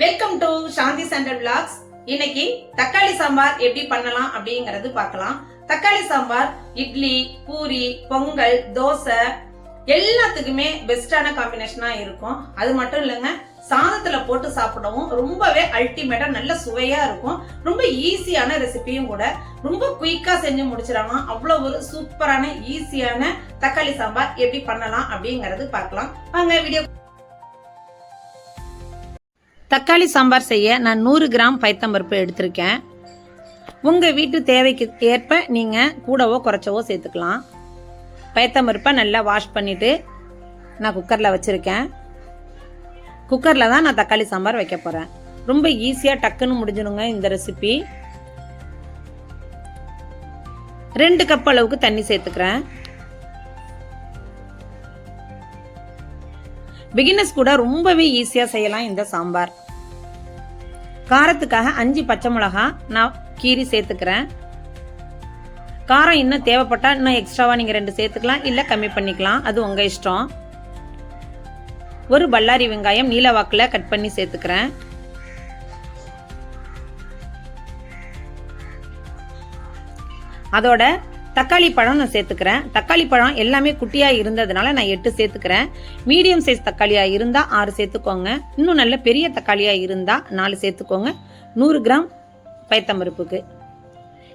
Welcome to Shanthi centre vlogs இன்னைக்கு தக்காளி சாம்பார் எப்படி பண்ணலாம் அப்படிங்கறது பார்க்கலாம். தக்காளி சாம்பார் இட்லி பூரி பொங்கல் தோசை எல்லாத்துக்குமே பெஸ்டான காம்பினேஷனா இருக்கும். அது மட்டும் இல்லைங்க சாதத்துல போட்டு சாப்பிடவும் ரொம்பவே அல்டிமேட்டா நல்ல சுவையா இருக்கும். ரொம்ப ஈஸியான ரெசிபியும் கூட. ரொம்ப குயிக்கா செஞ்சு முடிச்சிடலாம். அவ்வளவு ஒரு சூப்பரான ஈஸியான தக்காளி சாம்பார் எப்படி பண்ணலாம் அப்படிங்கறது பார்க்கலாம். வாங்க வீடியோ தக்காளி சாம்பார் செய்ய நான் நூறு கிராம் பைத்தம்பருப்பு எடுத்திருக்கேன். உங்கள் வீட்டு தேவைக்கு ஏற்ப நீங்கள் கூடவோ குறைச்சவோ சேர்த்துக்கலாம். பயத்தம்பருப்பை நல்லா வாஷ் பண்ணிவிட்டு நான் குக்கரில் வச்சுருக்கேன். குக்கரில் தான் நான் தக்காளி சாம்பார் வைக்க போகிறேன் ரொம்ப ஈஸியாக டக்குன்னு முடிஞ்சிடுங்க இந்த ரெசிபி ரெண்டு கப் அளவுக்கு தண்ணி சேர்த்துக்கிறேன். பிகினர்ஸ் கூட ரொம்பவே ஈஸியாக செய்யலாம் இந்த சாம்பார். காரத்துக்காக அஞ்சு பச்சை மிளகா நான் கீரி சேர்த்துக்கிறேன். காரம் இன்னும் தேவைப்பட்டா இன்னும் எக்ஸ்ட்ராவாக நீங்கள் ரெண்டு சேர்த்துக்கலாம் இல்லை கம்மி பண்ணிக்கலாம். அது உங்கள் இஷ்டம். ஒரு பல்லாரி வெங்காயம் நீல வாக்கில் கட் பண்ணி சேர்த்துக்கிறேன். அதோட தக்காளி பழம் நான் சேர்த்துக்கிறேன். தக்காளி பழம் எல்லாமே குட்டியாக இருந்ததுனால நான் எட்டு சேர்த்துக்கிறேன். மீடியம் சைஸ் தக்காளியாக இருந்தால் ஆறு சேர்த்துக்கோங்க. இன்னும் நல்ல பெரிய தக்காளியாக இருந்தால் நாலு சேர்த்துக்கோங்க. நூறு கிராம் பயத்தம்பருப்புக்கு.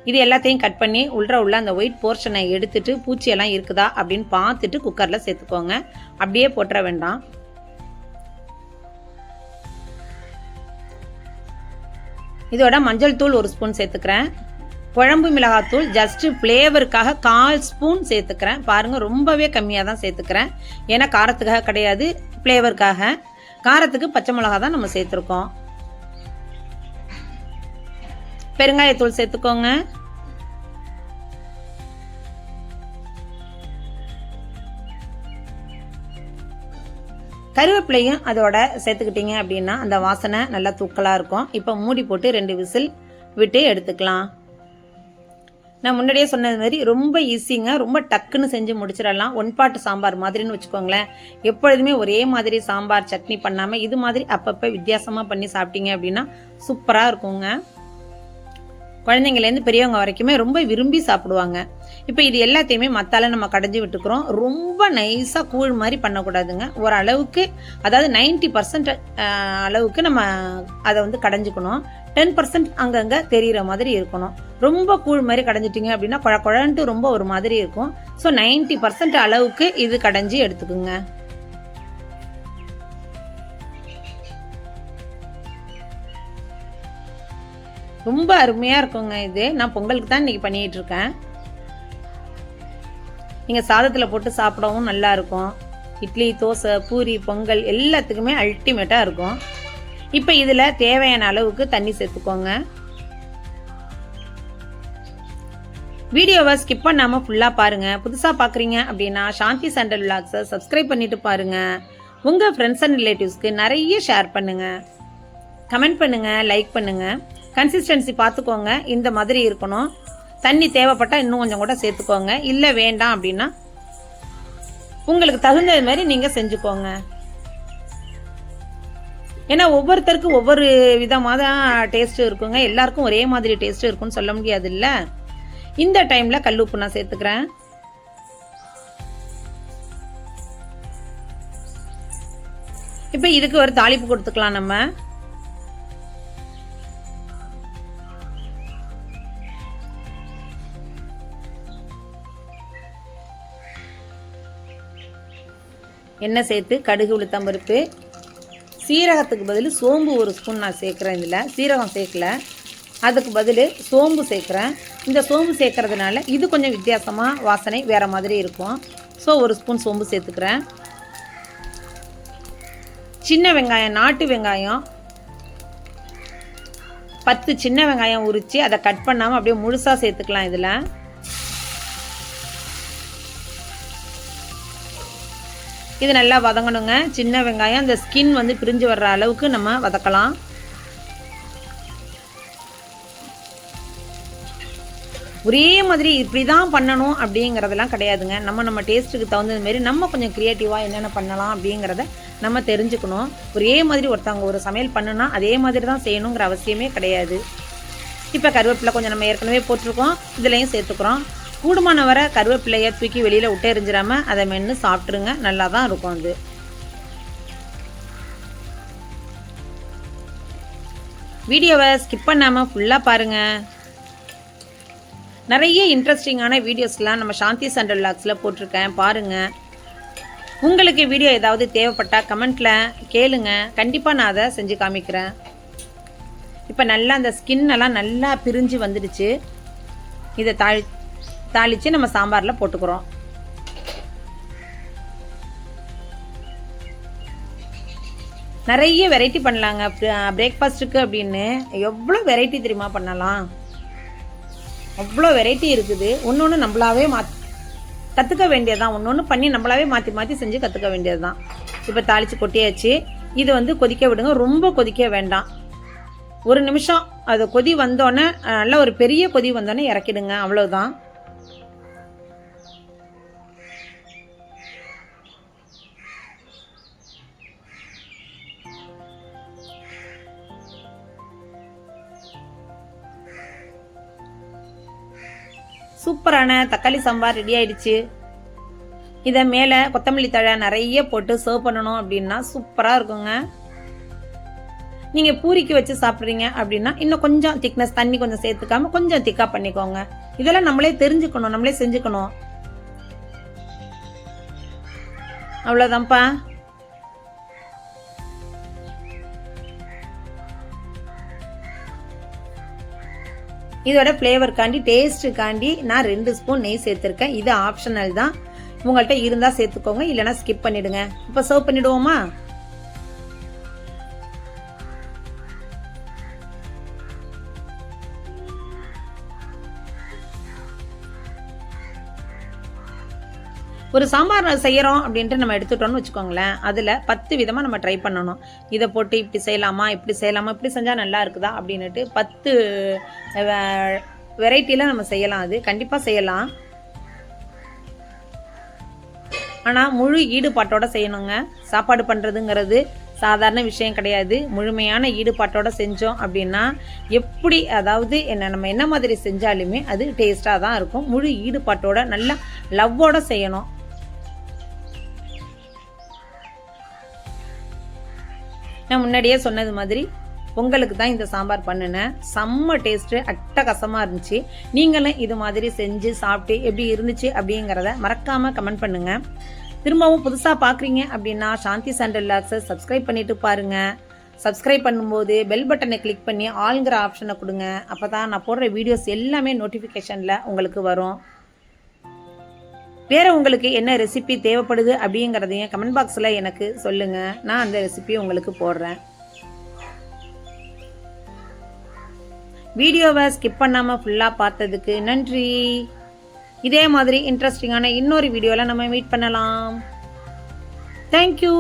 இது எல்லாத்தையும் கட் பண்ணி உள்ள உள்ள அந்த ஒயிட் போர்ஷனை எடுத்துட்டு பூச்சியெல்லாம் இருக்குதா அப்படின்னு பார்த்துட்டு குக்கரில் சேர்த்துக்கோங்க. அப்படியே போட்டுற வேண்டாம். இதோட மஞ்சள் தூள் ஒரு ஸ்பூன் சேர்த்துக்கிறேன். குழம்பு மிளகாத்தூள் ஜஸ்ட் ஃப்ளேவருக்காக கால் ஸ்பூன் சேர்த்துக்கிறேன். பாருங்கள் ரொம்பவே கம்மியாக தான் சேர்த்துக்கிறேன். ஏன்னா காரத்துக்காக கிடையாது ஃப்ளேவருக்காக காரத்துக்கு பச்சை மிளகா தான் நம்ம சேர்த்துருக்கோம். பெருங்காயத்தூள் சேர்த்துக்கோங்க. கருவேப்பிலையும் அதோட சேர்த்துக்கிட்டீங்க அப்படின்னா அந்த வாசனை நல்லா தூக்கலாக இருக்கும். இப்போ மூடி போட்டு ரெண்டு விசில் விட்டு எடுத்துக்கலாம். நான் முன்னாடியே சொன்னது மாதிரி ரொம்ப ஈஸிங்க ரொம்ப டக்குன்னு செஞ்சு முடிச்சிடலாம். ஒன் பாட்டு சாம்பார் மாதிரின்னு வச்சுக்கோங்களேன். எப்பொழுதுமே ஒரே மாதிரி சாம்பார் சட்னி பண்ணாமல் இது மாதிரி அப்பப்போ வித்தியாசமாக பண்ணி சாப்பிட்டீங்க அப்படின்னா சூப்பராக இருக்குங்க. குழந்தைங்கலேருந்து பெரியவங்க வரைக்குமே ரொம்ப விரும்பி சாப்பிடுவாங்க. இப்போ இது எல்லாத்தையுமே மத்தால நம்ம கடைஞ்சி விட்டுக்கிறோம். ரொம்ப நைஸாக கூழ் மாதிரி பண்ணக்கூடாதுங்க. ஒரு அளவுக்கு அதாவது நைன்டி பர்சன்ட் அளவுக்கு நம்ம அதை வந்து கடைஞ்சிக்கணும். டென் பர்சன்ட் அங்கங்கே தெரிகிற மாதிரி இருக்கணும். ரொம்ப கூழ் மாதிரி கடைஞ்சிட்டிங்க அப்படின்னா குழ குழன்ட்டு ரொம்ப ஒரு மாதிரி இருக்கும். ஸோ நைன்டி பர்சன்ட் அளவுக்கு இது கடைஞ்சி எடுத்துக்குங்க. ரொம்ப அருமையாக இருக்குங்க இது. நான் பொங்கலுக்கு தான் இன்னைக்கு பண்ணிட்டு இருக்கேன் நீங்கள் சாதத்தில் போட்டு சாப்பிடவும் நல்லா இருக்கும். இட்லி தோசை பூரி பொங்கல் எல்லாத்துக்குமே அல்டிமேட்டாக இருக்கும். இப்போ இதில் தேவையான அளவுக்கு தண்ணி சேர்த்துக்கோங்க. வீடியோவை ஸ்கிப் பண்ணாமல் ஃபுல்லாக பாருங்கள் புதுசாக பார்க்குறீங்க அப்படின்னா சாந்தி சண்டல் விளாக்ஸை சப்ஸ்கிரைப் பண்ணிட்டு பாருங்கள் உங்கள் ஃப்ரெண்ட்ஸ் அண்ட் ரிலேட்டிவ்ஸ்க்கு நிறைய ஷேர் பண்ணுங்கள் கமெண்ட் பண்ணுங்கள் லைக் பண்ணுங்கள் கன்சிஸ்டன்சி பார்த்துக்கோங்க இந்த மாதிரி இருக்கணும். தண்ணி தேவைப்பட்டால் இன்னும் கொஞ்சம் கூட சேர்த்துக்கோங்க. இல்லை வேண்டாம் அப்படின்னா உங்களுக்கு தகுந்தது மாதிரி நீங்கள் செஞ்சுக்கோங்க. ஏன்னா ஒவ்வொருத்தருக்கும் ஒவ்வொரு விதமாக தான் டேஸ்ட் இருக்குங்க. எல்லாருக்கும் ஒரே மாதிரி டேஸ்ட்டு இருக்கும்னு சொல்ல முடியாது இல்லை இந்த டைமில் கல் உப்பு நான் சேர்த்துக்கிறேன். இப்போ இதுக்கு ஒரு தாளிப்பு கொடுத்துக்கலாம் நம்ம. எண்ணெய் சேர்த்து கடுகு உளுத்தம்பருப்பு சீரகத்துக்கு பதில் சோம்பு ஒரு ஸ்பூன் நான் சேர்க்குறேன் இதில். சீரகம் சேர்க்கல. அதுக்கு பதில் சோம்பு சேர்க்குறேன். இந்த சோம்பு சேர்க்குறதுனால இது கொஞ்சம் வித்தியாசமாக வாசனை வேறு மாதிரி இருக்கும். ஸோ ஒரு ஸ்பூன் சோம்பு சேர்த்துக்கிறேன். சின்ன வெங்காயம் நாட்டு வெங்காயம். பத்து சின்ன வெங்காயம் உரித்து அதை கட் பண்ணாமல் அப்படியே முழுசாக சேர்த்துக்கலாம் இதில். இது நல்லா வதங்கணுங்க. சின்ன வெங்காயம் அந்த ஸ்கின் வந்து பிரிஞ்சு வர்ற அளவுக்கு நம்ம வதக்கலாம். ஒரே மாதிரி இப்படி தான் பண்ணணும் அப்படிங்கிறதெல்லாம் கிடையாதுங்க. நம்ம நம்ம டேஸ்ட்டுக்கு தகுந்தது மாரி நம்ம கொஞ்சம் க்ரியேட்டிவாக என்னென்ன பண்ணலாம் அப்படிங்கிறத நம்ம தெரிஞ்சுக்கணும். ஒரே மாதிரி ஒருத்தவங்க ஒரு சமையல் பண்ணுனா அதே மாதிரி தான் செய்யணுங்கிற அவசியமே கிடையாது. இப்போ கருவேப்பிலை கொஞ்சம் நம்ம ஏற்கனவே போட்டிருக்கோம். இதுலேயும் சேர்த்துக்கிறோம். கூடுமான வர கருவேப்பிலையை தூக்கி வெளியில் விட்டு எரிஞ்சிடாமல் அதை மென்று சாப்பிட்ருங்க நல்லா தான் இருக்கும் அது. வீடியோவை ஸ்கிப் பண்ணாமல் ஃபுல்லாக பாருங்கள் நிறைய இன்ட்ரெஸ்டிங்கான வீடியோஸ்லாம் நம்ம சாந்தி சண்டல் லாக்ஸில் போட்டிருக்கேன். பாருங்கள் உங்களுக்கு வீடியோ ஏதாவது தேவைப்பட்டால் கமெண்ட்டில் கேளுங்க. கண்டிப்பாக நான் அதை செஞ்சு காமிக்கிறேன். இப்போ நல்லா அந்த ஸ்கின் எல்லாம் நல்லா பிரிஞ்சு வந்துடுச்சு. இதை தாழ் தாளித்து நம்ம சாம்பாரில் போட்டுக்கிறோம். நிறைய வெரைட்டி பண்ணலாங்க. பிரேக்ஃபாஸ்ட்டுக்கு அப்படின்னு எவ்வளோ வெரைட்டி தெரியுமா பண்ணலாம்? அவ்வளோ வெரைட்டி இருக்குது. ஒன்று ஒன்று நம்மளாவே மாத் கற்றுக்க வேண்டியதுதான். ஒன்று ஒன்று பண்ணி நம்மளாவே மாற்றி மாற்றி செஞ்சு கற்றுக்க வேண்டியது தான் இப்போ தாளித்து கொட்டியாச்சு. இது வந்து கொதிக்க விடுங்க. ரொம்ப கொதிக்க வேண்டாம். ஒரு நிமிஷம். அது கொதி வந்தோடனே நல்லா நல்ல ஒரு பெரிய கொதி வந்தோடனே இறக்கிடுங்க. அவ்வளோதான் சூப்பரான தக்காளி சாம்பார் ரெடி ஆயிடுச்சு. இதை மேலே கொத்தமல்லி தழை நிறைய போட்டு சர்வ் பண்ணணும் அப்படின்னா சூப்பராக இருக்குங்க. நீங்கள் பூரிக்கு வச்சு சாப்பிட்றீங்க அப்படின்னா இன்னும் கொஞ்சம் திக்னஸ் தண்ணி கொஞ்சம் சேர்த்துக்காம கொஞ்சம் திக்காக பண்ணிக்கோங்க. இதெல்லாம் நம்மளே தெரிஞ்சுக்கணும் நம்மளே செஞ்சுக்கணும். அவ்வளோதான்ப்பா இதோட ஃப்ளேவருக்காண்டி டேஸ்ட்டுக்காண்டி நான் ரெண்டு ஸ்பூன் நெய் சேர்த்துருக்கேன். இது ஆப்ஷனல் தான். உங்கள்கிட்ட இருந்தால் சேர்த்துக்கோங்க இல்லைன்னா ஸ்கிப் பண்ணிடுங்க. இப்போ சர்வ் பண்ணிடுவோமா? ஒரு சாம்பார் செய்கிறோம் அப்படின்ட்டு நம்ம எடுத்துட்டோம்னு வச்சுக்கோங்களேன் அதில் பத்து விதமாக நம்ம ட்ரை பண்ணணும். இதை போட்டு இப்படி செய்யலாமா இப்படி செய்யலாமா இப்படி செஞ்சால் நல்லா இருக்குதா அப்படின்னுட்டு பத்து வெரைட்டியில் நம்ம செய்யலாம் அது. கண்டிப்பாக செய்யலாம். ஆனால் முழு ஈடுபாட்டோடு செய்யணுங்க. சாப்பாடு பண்ணுறதுங்கிறது சாதாரண விஷயம் கிடையாது. முழுமையான ஈடுபாட்டோட செஞ்சோம் அப்படின்னா எப்படி அதாவது என்ன நம்ம என்ன மாதிரி செஞ்சாலுமே அது டேஸ்ட்டாக தான் இருக்கும். முழு ஈடுபாட்டோட நல்லா லவ்வோட செய்யணும். நான் முன்னாடியே சொன்னது மாதிரி பொங்கலுக்கு தான் இந்த சாம்பார் பண்ணினேன். செம்ம டேஸ்ட்டு அட்டகசமாக இருந்துச்சு. நீங்களும் இது மாதிரி செஞ்சு சாப்பிட்டு எப்படி இருந்துச்சு அப்படிங்கிறத மறக்காமல் கமெண்ட் பண்ணுங்கள் திரும்பவும் புதுசாக பார்க்குறீங்க அப்படின்னா சாந்தி சாண்டல் லாக்ஸை சப்ஸ்கிரைப் பண்ணிட்டு பாருங்கள் சப்ஸ்கிரைப் பண்ணும்போது பெல் பட்டனை கிளிக் பண்ணி ஆளுங்கிற ஆப்ஷனை கொடுங்க. அப்போ தான் நான் போடுற வீடியோஸ் எல்லாமே நோட்டிஃபிகேஷனில் உங்களுக்கு வரும். வேறு உங்களுக்கு என்ன ரெசிபி தேவைப்படுது அப்படிங்கிறதையும் கமெண்ட் பாக்ஸில் எனக்கு சொல்லுங்கள் நான் அந்த ரெசிபி உங்களுக்கு போடுறேன். வீடியோவை ஸ்கிப் பண்ணாமல் ஃபுல்லாக பார்த்ததுக்கு நன்றி. இதே மாதிரி இன்ட்ரெஸ்டிங்கான இன்னொரு வீடியோவில் நம்ம மீட் பண்ணலாம். தேங்க்யூ